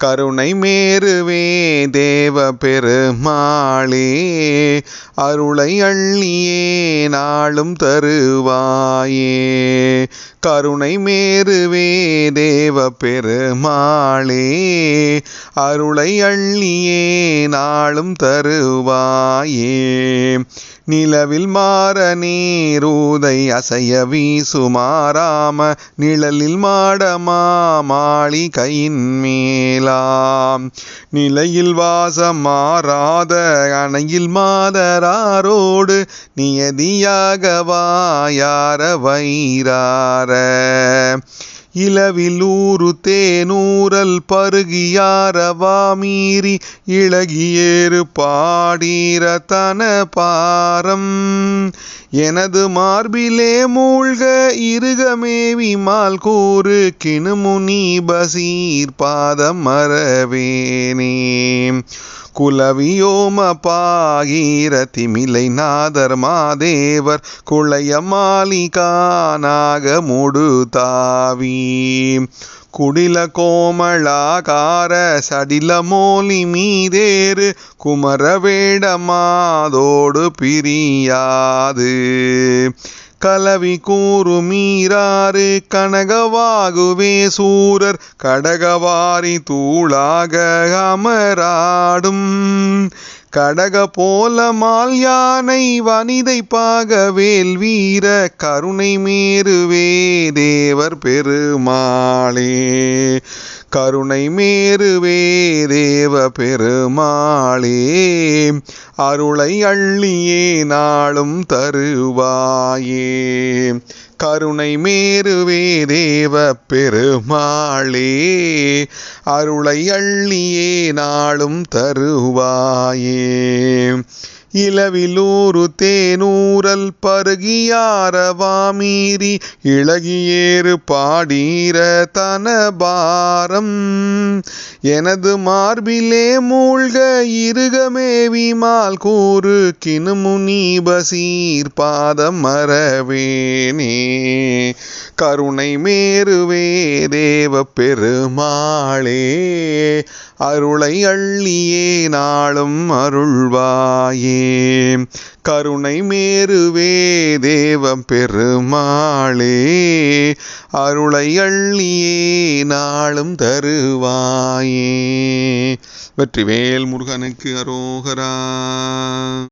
கருணை மேருவே தேவ பெருமாளே அருளை அள்ளியே நாளும் தருவாயே. கருணை மேருவே தேவ பெருமாளே அருளை அள்ளியே நாளும் தருவாயே. நிலவில் மாற நீரூதை அசைய வீசுமாறாம நிழலில் மாடமா மாளிகையின் மேலாம். நிலையில் வாசம் மாறாத அணையில் மாதராரோடு நியதியாக வாயார வைரார இளவிலூரு தேனூரல் பருகியாரவா மீறி இளகியேறு பாடீர பாரம். எனது மார்பிலே மூழ்க இருகமேவி மால் கூறு கிணுமுனி பசீர் பாதம் மறவேனே. குலவியோம பாகீர திமிலை நாதர் மாதேவர் குளைய மாலிகானாக முடு தாவி குடில கோமளாகார சடில மோலி மீதேறு. குமரவேடமாதோடு பிரியாது. கலவி கூறு மீறாறு. கனகவாகுவே சூரர். கடகவாரி தூளாக அமராடும். கடக போல மால் யானை வனிதை பாக வேல் வீர கருணை மேருவே தேவர் பெருமாளே. கருணை மேருவே தேவ பெருமாளே. அருளை அள்ளியே நாளும் தருவாயே. கருணை மேருவே தேவ பெருமாளே. அருளை அள்ளியே நாளும் தருவாயே. இளவிலூரு தேனூரல் பருகியாரவாமீறி இளகியேறு பாடீர தனபாரம். எனது மார்பிலே மூழ்க இருகமேவி மால் கூறு கிணுமுனி பசீர் பாதம் மறவேனே. கருணை மேருவே தேவ பெருமாளே. அருளை அள்ளியே நாளும் அருள்வாயே. கருணை மேருவே தேவம் பெருமாளே. அருளை அள்ளியே நாளும் தருவாயே. வெற்றிவேல் முருகனுக்கு அரோகரா.